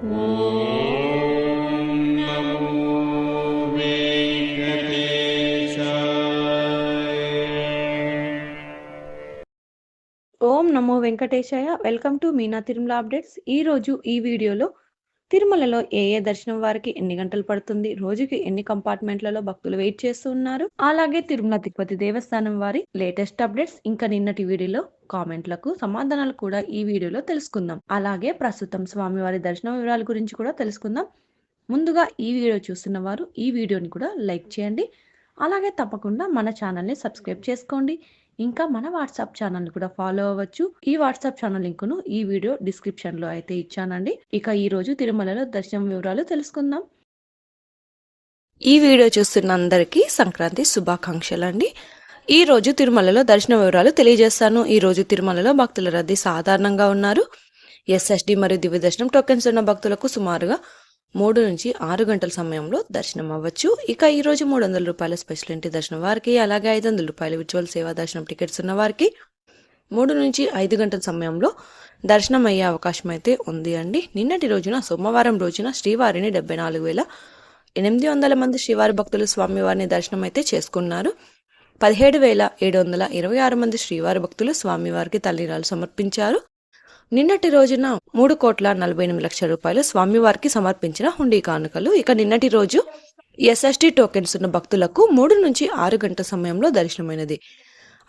ఓం నమో వెంకటేశాయ. Welcome to Meena Tirumala updates. ఈ రోజు ఈ వీడియోలో తిరుమలలో ఏ ఏ దర్శనం వారికి ఎన్ని గంటలు పడుతుంది? రోజుకి ఎన్ని కంపార్ట్మెంట్లలో భక్తులు వెయిట్ చేస్తూ ఉన్నారు? అలాగే తిరుమల తిరుపతి దేవస్థానం వారి లేటెస్ట్ అప్డేట్స్ ఇంకా నిన్నటి వీడియోలో కామెంట్లకు సమాధానాలు కూడా ఈ వీడియోలో తెలుసుకుందాం. అలాగే ప్రస్తుతం స్వామివారి దర్శన వివరాల గురించి కూడా తెలుసుకుందాం. ముందుగా ఈ వీడియో చూస్తున్న వారు ఈ వీడియోని కూడా లైక్ చేయండి. అలాగే తప్పకుండా మన ఛానల్ని సబ్స్క్రైబ్ చేసుకోండి. ఇంకా మన వాట్సాప్ ఛానల్ కూడా ఫాలో అవ్వచ్చు. ఈ వాట్సాప్ ఛానల్ లింకును ఈ వీడియో డిస్క్రిప్షన్లో అయితే ఇచ్చానండి. ఇక ఈ రోజు తిరుమలలో దర్శనం వివరాలు తెలుసుకుందాం. ఈ వీడియో చూస్తున్న అందరికీ సంక్రాంతి శుభాకాంక్షలు అండి ఈ రోజు తిరుమలలో దర్శన వివరాలు తెలియజేస్తాను. ఈ రోజు తిరుమలలో భక్తుల రద్దీ సాధారణంగా ఉన్నారు. ఎస్ఎస్డి మరియు దివ్య దర్శనం టోకెన్స్ ఉన్న భక్తులకు సుమారుగా మూడు నుంచి ఆరు గంటల సమయంలో దర్శనం అవ్వచ్చు. ఇక ఈ రోజు మూడు వందల రూపాయల స్పెషల్ ఇంటి దర్శనం వారికి అలాగే ఐదు వందల రూపాయల విజువల్ సేవా దర్శనం టికెట్స్ ఉన్న వారికి మూడు నుంచి ఐదు గంటల సమయంలో దర్శనం అయ్యే అవకాశం అయితే ఉంది అండి. నిన్నటి రోజున సోమవారం రోజున శ్రీవారిని డెబ్బై నాలుగు వేల ఎనిమిది వందల మంది శ్రీవారి భక్తులు స్వామివారిని దర్శనం అయితే చేసుకున్నారు. పదిహేడు వేల ఏడు వందల ఇరవై ఆరు మంది శ్రీవారి భక్తులు స్వామివారికి తల్లిరాలు సమర్పించారు. నిన్నటి రోజున మూడు కోట్ల నలభై ఎనిమిది లక్షల రూపాయలు స్వామివారికి సమర్పించిన హుండీ కానుకలు. ఇక నిన్నటి రోజు ఎస్ఎస్టీ టోకెన్స్ ఉన్న భక్తులకు మూడు నుంచి ఆరు గంటల సమయంలో దర్శనమైనది.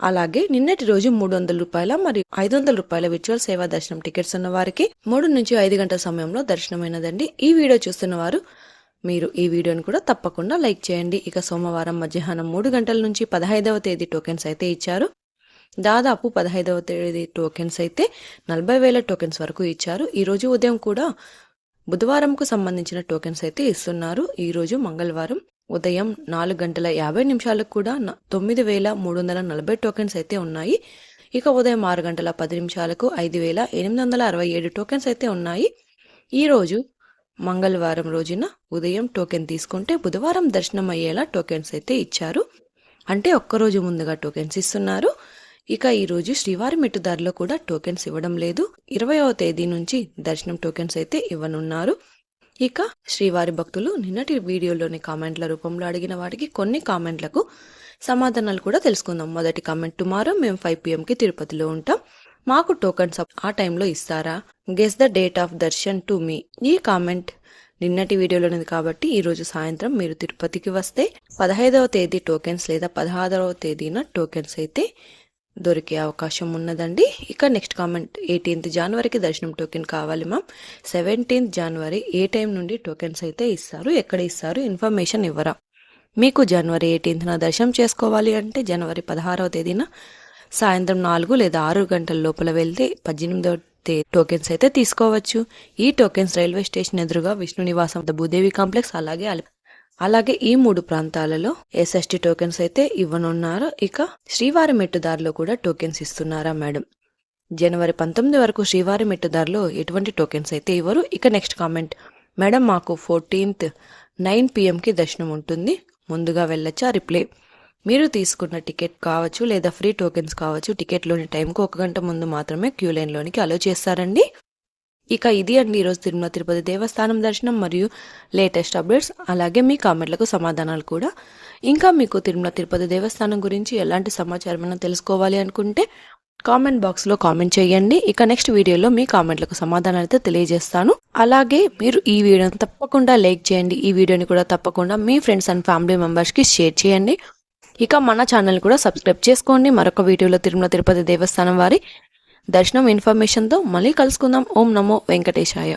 అలాగే నిన్నటి రోజు మూడు వందల రూపాయల మరియు ఐదు వందల రూపాయల విర్చువల్ సేవా దర్శనం టికెట్స్ ఉన్న వారికి మూడు నుంచి ఐదు గంటల సమయంలో దర్శనమైనదండి. ఈ వీడియో చూస్తున్న వారు మీరు ఈ వీడియోని కూడా తప్పకుండా లైక్ చేయండి. ఇక సోమవారం మధ్యాహ్నం మూడు గంటల నుంచి పదహైదవ తేదీ టోకెన్స్ అయితే ఇచ్చారు. దాదాపు పదహైదవ తేదీ టోకెన్స్ అయితే నలభై వేల టోకెన్స్ వరకు ఇచ్చారు. ఈరోజు ఉదయం కూడా బుధవారంకు సంబంధించిన టోకెన్స్ అయితే ఇస్తున్నారు. ఈరోజు మంగళవారం ఉదయం నాలుగు గంటల యాభై నిమిషాలకు కూడా తొమ్మిది వేల మూడు వందల నలభై టోకెన్స్ అయితే ఉన్నాయి. ఇక ఉదయం ఆరు గంటల పది నిమిషాలకు ఐదు వేల ఎనిమిది వందల అరవై ఏడు టోకెన్స్ అయితే ఉన్నాయి. ఈరోజు మంగళవారం రోజున ఉదయం టోకెన్ తీసుకుంటే బుధవారం దర్శనం అయ్యేలా టోకెన్స్ అయితే ఇచ్చారు. అంటే ఒక్కరోజు ముందుగా టోకెన్స్ ఇస్తున్నారు. ఇక ఈ రోజు శ్రీవారి మెట్టుదారిలో కూడా టోకెన్స్ ఇవ్వడం లేదు. ఇరవయవ తేదీ నుంచి దర్శనం టోకెన్స్ అయితే ఇవ్వనున్నారు. ఇక శ్రీవారి భక్తులు నిన్నటి వీడియోలోని కామెంట్ల రూపంలో అడిగిన వాటికి కొన్ని కామెంట్లకు సమాధానాలు కూడా తెలుసుకుందాం. మొదటి కామెంట్ టుమారో మేము ఫైవ్ పిఎంకి తిరుపతిలో ఉంటాం. మాకు టోకన్స్ ఆ టైంలో ఇస్తారా? Guess the date of darshan to మీ ఈ కామెంట్ నిన్నటి వీడియోలోనిది కాబట్టి ఈ రోజు సాయంత్రం మీరు తిరుపతికి వస్తే పదహైదవ తేదీ టోకెన్స్ లేదా పదహారవ తేదీన టోకెన్స్ అయితే దొరికే అవకాశం ఉన్నదండి. ఇక నెక్స్ట్ కామెంట్ ఎయిటీన్త్ జనవరికి దర్శనం టోకెన్ కావాలి మ్యామ్ సెవెంటీన్త్ జనవరి ఏ టైం నుండి టోకెన్స్ అయితే ఇస్తారు ఎక్కడ ఇస్తారు ఇన్ఫర్మేషన్ ఇవ్వరా? మీకు జనవరి ఎయిటీన్త్న దర్శనం చేసుకోవాలి అంటే జనవరి పదహారవ తేదీన సాయంత్రం నాలుగు లేదా ఆరు గంటల లోపల వెళ్తే పద్దెనిమిదవ టోకెన్స్ అయితే తీసుకోవచ్చు. ఈ టోకెన్స్ రైల్వే స్టేషన్ ఎదురుగా విష్ణు నివాసం భూదేవి కాంప్లెక్స్ అలాగే అలాగే ఈ మూడు ప్రాంతాలలో ఎస్ఎస్టీ టోకెన్స్ అయితే ఇవ్వనున్నారు ఇక శ్రీవారి మెట్టుదారిలో కూడా టోకెన్స్ ఇస్తున్నారా మేడం? జనవరి పంతొమ్మిది వరకు శ్రీవారి మెట్టుదారిలో ఎటువంటి టోకెన్స్ అయితే ఇవ్వరు. ఇక నెక్స్ట్ కామెంట్ మేడం మాకు ఫోర్టీన్త్ నైన్ పిఎంకి దర్శనం ఉంటుంది. ముందుగా వెళ్ళొచ్చా? రిప్లై మీరు తీసుకున్న టికెట్ కావచ్చు లేదా ఫ్రీ టోకెన్స్ కావచ్చు టికెట్లోని టైంకు ఒక గంట ముందు మాత్రమే క్యూ లైన్లోనికి అలో చేస్తారండి. ఇక ఇది అండి. ఈరోజు తిరుమల తిరుపతి దేవస్థానం దర్శనం మరియు లేటెస్ట్ అప్డేట్స్ అలాగే మీ కామెంట్లకు సమాధానాలు కూడా. ఇంకా మీకు తిరుమల తిరుపతి దేవస్థానం గురించి ఎలాంటి సమాచారం అయినా తెలుసుకోవాలి అనుకుంటే కామెంట్ బాక్స్లో కామెంట్ చేయండి. ఇక నెక్స్ట్ వీడియోలో మీ కామెంట్లకు సమాధానాలు అయితే తెలియజేస్తాను. అలాగే మీరు ఈ వీడియోని తప్పకుండా లైక్ చేయండి. ఈ వీడియోని కూడా తప్పకుండా మీ ఫ్రెండ్స్ అండ్ ఫ్యామిలీ మెంబర్స్కి షేర్ చేయండి. ఇక మన ఛానల్ కూడా సబ్స్క్రైబ్ చేసుకోండి. మరొక వీడియోలో తిరుమల తిరుపతి దేవస్థానం వారి దర్శనం ఇన్ఫర్మేషన్తో మళ్ళీ కలుసుకుందాం. ఓం నమో వెంకటేశాయ.